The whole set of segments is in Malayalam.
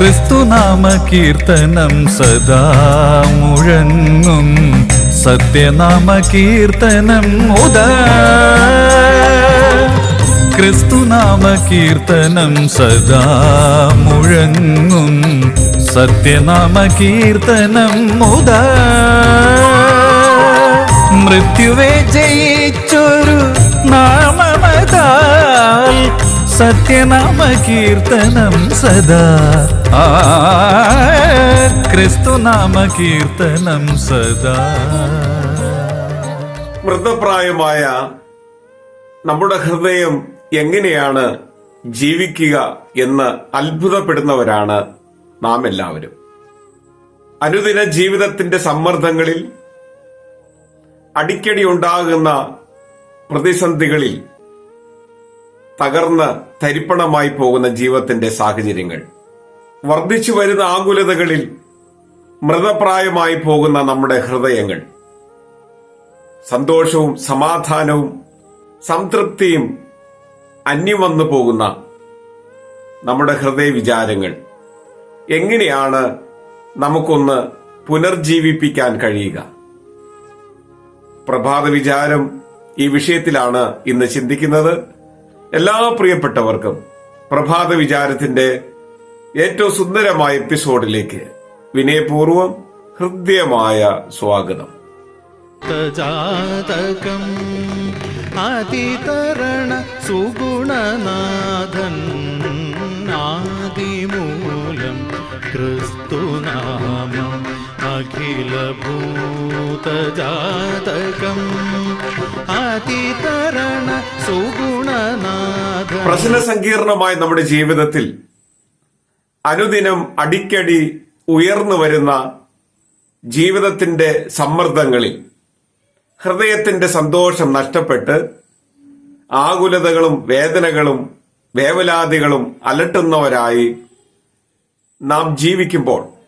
ക്രിസ്തുനാമ കീർത്തനം സദാ മുഴങ്ങും. സത്യനാമ കീർത്തനം ഉദ. ക്രിസ്തുനാമ കീർത്തനം സദാ മുഴങ്ങും. സത്യനാമ കീർത്തനം മുത മൃത്യുവെ ജയിച്ചൊരു സത്യനാമ കീർത്തനം സദാ. ക്രിസ്തുനാമ കീർത്തനം സദാ. മൃതപ്രായമായ നമ്മുടെ ഹൃദയം എങ്ങനെയാണ് ജീവിക്കുക എന്ന് അത്ഭുതപ്പെടുന്നവരാണ് നാം എല്ലാവരും. അനുദിന ജീവിതത്തിന്റെ സമ്മർദ്ദങ്ങളിൽ അടിക്കടി ഉണ്ടാകുന്ന പ്രതിസന്ധികളിൽ തകർന്ന് തരിപ്പണമായി പോകുന്ന ജീവിതത്തിന്റെ സാഹചര്യങ്ങൾ. വർദ്ധിച്ചു വരുന്ന ആകുലതകളിൽ മൃതപ്രായമായി പോകുന്ന നമ്മുടെ ഹൃദയങ്ങൾ. സന്തോഷവും സമാധാനവും സംതൃപ്തിയും അന്യം വന്നു പോകുന്ന നമ്മുടെ ഹൃദയ വിചാരങ്ങൾ എങ്ങനെയാണ് നമുക്കൊന്ന് പുനർജീവിപ്പിക്കാൻ കഴിയുക? പ്രഭാത വിചാരം ഈ വിഷയത്തിലാണ് ഇന്ന് ചിന്തിക്കുന്നത്. എല്ലാ പ്രിയപ്പെട്ടവർക്കും പ്രഭാത വിചാരത്തിന്റെ ഏറ്റവും സുന്ദരമായ എപ്പിസോഡിലേക്ക് വിനയപൂർവം ഹൃദ്യമായ സ്വാഗതം. ജാതകം അതിതരണ സുഗുണനാഥൻ ആദിമൂലം ക്രിസ്തുനാമം അഖിലഭൂതജാതകം അതിതരണ സുഗുണനാഥ പ്രശ്ന സങ്കീർണമായ നമ്മുടെ ജീവിതത്തിൽ അനുദിനം അടിക്കടി ഉയർന്നു വരുന്ന ജീവിതത്തിന്റെ സമ്മർദ്ദങ്ങളിൽ ഹൃദയത്തിന്റെ സന്തോഷം നഷ്ടപ്പെട്ട് ആകുലതകളും വേദനകളും വേവലാതികളും അലട്ടുന്നവരായി നാം ജീവിക്കുമ്പോൾ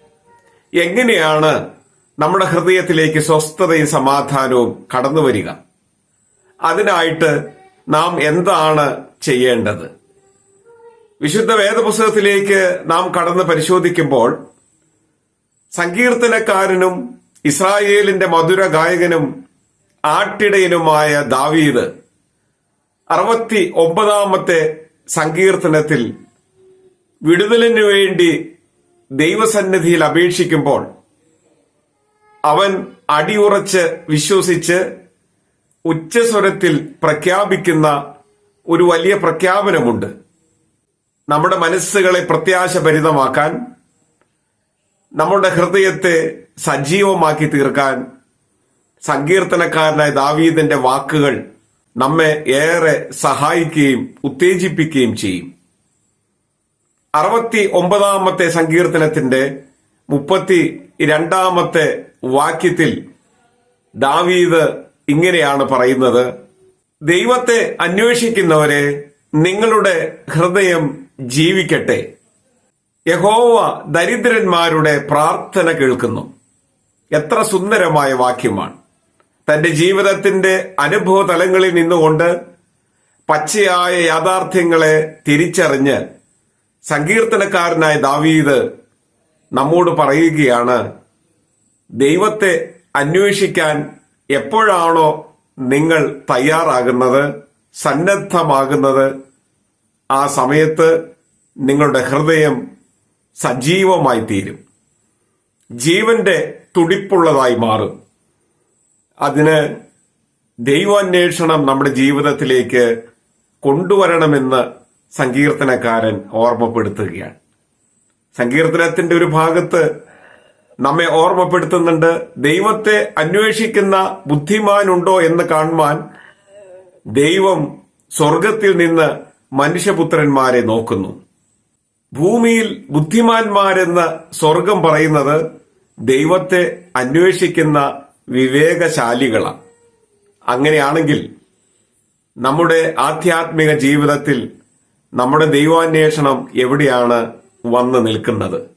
എങ്ങനെയാണ് നമ്മുടെ ഹൃദയത്തിലേക്ക് സ്വസ്ഥതയും സമാധാനവും കടന്നു വരിക? അതിനായിട്ട് നാം എന്താണ് ചെയ്യേണ്ടത്? വിശുദ്ധ വേദപുസ്തകത്തിലേക്ക് നാം കടന്ന് പരിശോധിക്കുമ്പോൾ സങ്കീർത്തനക്കാരനും ഇസ്രായേലിന്റെ മധുര ഗായകനും ആട്ടിടയനുമായ ദാവീദ് അറുപത്തി ഒമ്പതാമത്തെ സങ്കീർത്തനത്തിൽ വിടുതലിനു വേണ്ടി ദൈവസന്നിധിയിൽ അപേക്ഷിക്കുമ്പോൾ അവൻ അടിയുറച്ച് വിശ്വസിച്ച് ഉച്ചസ്വരത്തിൽ പ്രഖ്യാപിക്കുന്ന ഒരു വലിയ പ്രഖ്യാപനമുണ്ട്. നമ്മുടെ മനസ്സുകളെ പ്രത്യാശഭരിതമാക്കാൻ നമ്മുടെ ഹൃദയത്തെ സജീവമാക്കി തീർക്കാൻ സങ്കീർത്തനക്കാരനായ ദാവീദിന്റെ വാക്കുകൾ നമ്മെ ഏറെ സഹായിക്കുകയും ഉത്തേജിപ്പിക്കുകയും ചെയ്യും. അറുപത്തി ഒമ്പതാമത്തെ സങ്കീർത്തനത്തിന്റെ മുപ്പത്തി രണ്ടാമത്തെ വാക്യത്തിൽ ദാവീദ് ഇങ്ങനെയാണ് പറയുന്നത്. ദൈവത്തെ അന്വേഷിക്കുന്നവരെ നിങ്ങളുടെ ഹൃദയം ജീവിക്കട്ടെ. യഹോവ ദരിദ്രന്മാരുടെ പ്രാർത്ഥന കേൾക്കുന്നു. എത്ര സുന്ദരമായ വാക്യമാണ്. തന്റെ ജീവിതത്തിന്റെ അനുഭവ തലങ്ങളിൽ നിന്നുകൊണ്ട് പച്ചയായ യാഥാർത്ഥ്യങ്ങളെ തിരിച്ചറിഞ്ഞ് സങ്കീർത്തനക്കാരനായ ദാവീദ് നമ്മോട് പറയുകയാണ് ദൈവത്തെ അന്വേഷിക്കാൻ എപ്പോഴാണോ നിങ്ങൾ തയ്യാറാകുന്നത് സന്നദ്ധമാകുന്നത് ആ സമയത്ത് നിങ്ങളുടെ ഹൃദയം സജീവമായി തീരും ജീവന്റെ തുടിപ്പുള്ളതായി മാറും. അതിന് ദൈവാന്വേഷണം നമ്മുടെ ജീവിതത്തിലേക്ക് കൊണ്ടുവരണമെന്ന് സങ്കീർത്തനക്കാരൻ ഓർമ്മപ്പെടുത്തുകയാണ്. സങ്കീർത്തനത്തിന്റെ ഒരു ഭാഗത്ത് നമ്മെ ഓർമ്മപ്പെടുത്തുന്നുണ്ട് ദൈവത്തെ അന്വേഷിക്കുന്ന ബുദ്ധിമാനുണ്ടോ എന്ന് കാണുവാൻ ദൈവം സ്വർഗത്തിൽ നിന്ന് മനുഷ്യപുത്രന്മാരെ നോക്കുന്നു. ഭൂമിയിൽ ബുദ്ധിമാന്മാരെന്ന് സ്വർഗം പറയുന്നത് ദൈവത്തെ അന്വേഷിക്കുന്ന വിവേകശാലികളാണ്. അങ്ങനെയാണെങ്കിൽ നമ്മുടെ ആധ്യാത്മിക ജീവിതത്തിൽ നമ്മുടെ ദൈവാന്വേഷണം എവിടെയാണ് വന്നു നിൽക്കുന്നത്?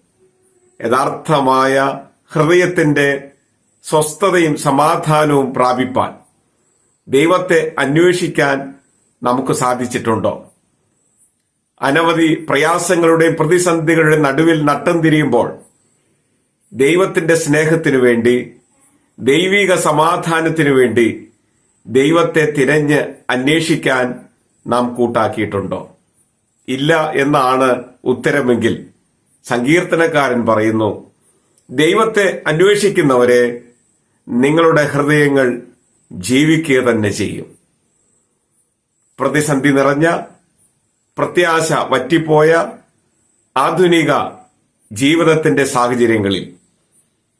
യഥാർത്ഥമായ ഹൃദയത്തിന്റെ സ്വസ്ഥതയും സമാധാനവും പ്രാപിപ്പാൻ ദൈവത്തെ അന്വേഷിക്കാൻ നമുക്ക് സാധിച്ചിട്ടുണ്ടോ? അനവധി പ്രയാസങ്ങളുടെയും പ്രതിസന്ധികളുടെയും നടുവിൽ നട്ടം തിരിയുമ്പോൾ ദൈവത്തിന്റെ സ്നേഹത്തിനു വേണ്ടി ദൈവിക സമാധാനത്തിനു വേണ്ടി ദൈവത്തെ തിരഞ്ഞ് അന്വേഷിക്കാൻ നാം കൂട്ടാക്കിയിട്ടുണ്ടോ? ഇല്ല എന്നാണ് ഉത്തരമെങ്കിൽ സങ്കീർത്തനക്കാരൻ പറയുന്നു ദൈവത്തെ അന്വേഷിക്കുന്നവരെ നിങ്ങളുടെ ഹൃദയങ്ങൾ ജീവിക്കുക തന്നെ ചെയ്യും. പ്രതിസന്ധി നിറഞ്ഞ പ്രത്യാശ വറ്റിപ്പോയ ആധുനിക ജീവിതത്തിന്റെ സാഹചര്യങ്ങളിൽ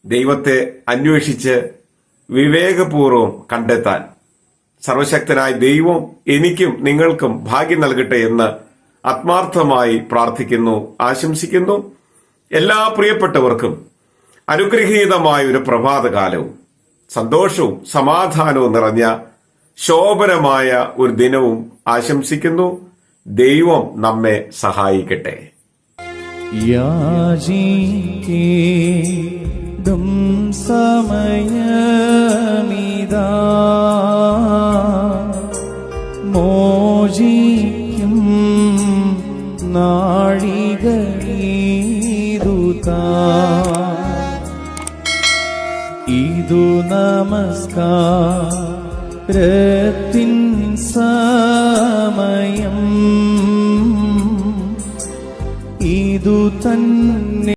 ദൈവത്തെ അന്വേഷിച്ച് വിവേകപൂർവം കണ്ടെത്താൻ സർവശക്തനായ ദൈവം എനിക്കും നിങ്ങൾക്കും ഭാഗ്യം നൽകട്ടെ എന്ന് ആത്മാർത്ഥമായി പ്രാർത്ഥിക്കുന്നു ആശംസിക്കുന്നു. എല്ലാ പ്രിയപ്പെട്ടവർക്കും അനുഗ്രഹീതമായ ഒരു പ്രഭാതകാലവും സന്തോഷവും സമാധാനവും നിറഞ്ഞ ശോഭനമായ ഒരു ദിനവും ആശംസിക്കുന്നു. ദൈവം നമ്മെ സഹായിക്കട്ടെ. സമയമിതാ ഇതു നമസ്കാരത്തിൻ സമയം. ഇതു തന്നെ